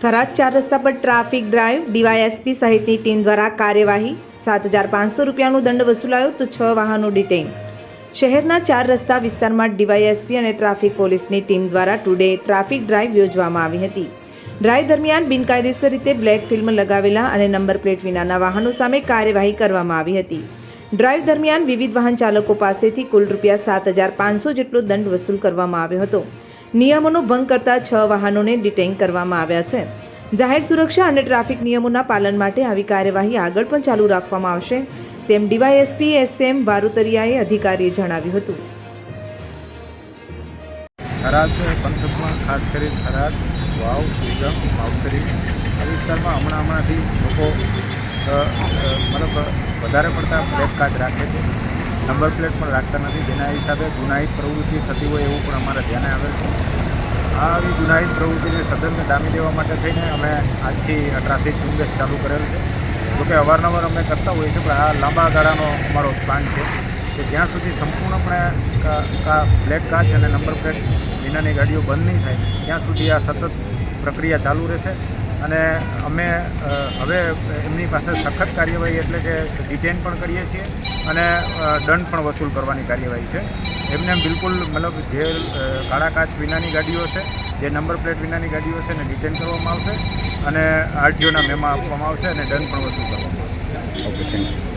થરાદ ચાર રસ્તા પર ટ્રાફિક ડ્રાઈવ, ડીવાયએસપી સહિતની ટીમ દ્વારા કાર્યવાહી, સાત હજાર પાંચસો રૂપિયાનો દંડ વસૂલાયો તો છ વાહનો ડિટેઇન. શહેરના ચાર રસ્તા વિસ્તારમાં ડીવાયએસપી અને ટ્રાફિક પોલીસની ટીમ દ્વારા ટુડે ટ્રાફિક ડ્રાઈવ યોજવામાં આવી હતી. ડ્રાઈવ દરમિયાન બિનકાયદેસર રીતે બ્લેક ફિલ્મ લગાવેલા અને નંબર પ્લેટ વિનાના વાહનો સામે કાર્યવાહી કરવામાં આવી હતી. ડ્રાઈવ દરમિયાન વિવિધ વાહન ચાલકો પાસેથી કુલ રૂપિયા સાત હજાર પાંચસો જેટલો દંડ વસૂલ કરવામાં આવ્યો હતો. નિયમોનો ભંગ કરતા છ વાહનોને ડિટેઇન કરવામાં આવ્યા છે. જાહેર સુરક્ષા અને ટ્રાફિક નિયમોના પાલન માટે આવી કાર્યવાહી આગળ પણ ચાલુ રાખવામાં આવશે, તેમ ડીવાયએસપી એસએમ વારુતરિયાએ અધિકારીએ જણાવ્યું હતું. થરાદ પંથકમાં ખાસ કરી થરાદ, વાવ સુઈગામ માવસરી આ વિસ્તારમાં હમણાં હમણાંથી લોકો મતલબ વધારે પડતા બ્લેક કાર્ડ રાખે છે. નંબર પ્લેટ પણ રાખતા નથી. જેના હિસાબે ગુનાહિત પ્રવૃત્તિ થતી હોય એવું પણ અમારા ધ્યાને આવેલ છે. આવી ગુનાહિત પ્રવૃત્તિને સદનને ડામી દેવા માટે થઈને અમે આજથી ટ્રાફિક ઝુંબેશ ચાલુ કરેલ છે. જોકે અવારનવાર અમે કરતા હોઈએ છીએ, પણ આ લાંબા ગાળાનો અમારો પ્લાન છે કે જ્યાં સુધી સંપૂર્ણપણે બ્લેક કાચ અને નંબર પ્લેટ વિનાની ગાડીઓ બંધ નહીં થાય, ત્યાં સુધી આ સતત પ્રક્રિયા ચાલુ રહેશે. અને અમે હવે એમની પાસે સખત કાર્યવાહી એટલે કે ડિટેન પણ કરીએ છીએ. અને દંડ પણ વસૂલ કરવાની કાર્યવાહી છે. એમને બિલકુલ મતલબ જે કાળા કાચ વિનાની ગાડીઓ છે, જે નંબર પ્લેટ વિનાની ગાડીઓ છે એને ડિટેન કરવામાં આવશે અને આરટીઓના મેમા આપવામાં આવશે અને દંડ પણ વસૂલ કરવામાં આવશે. Okay, thank you.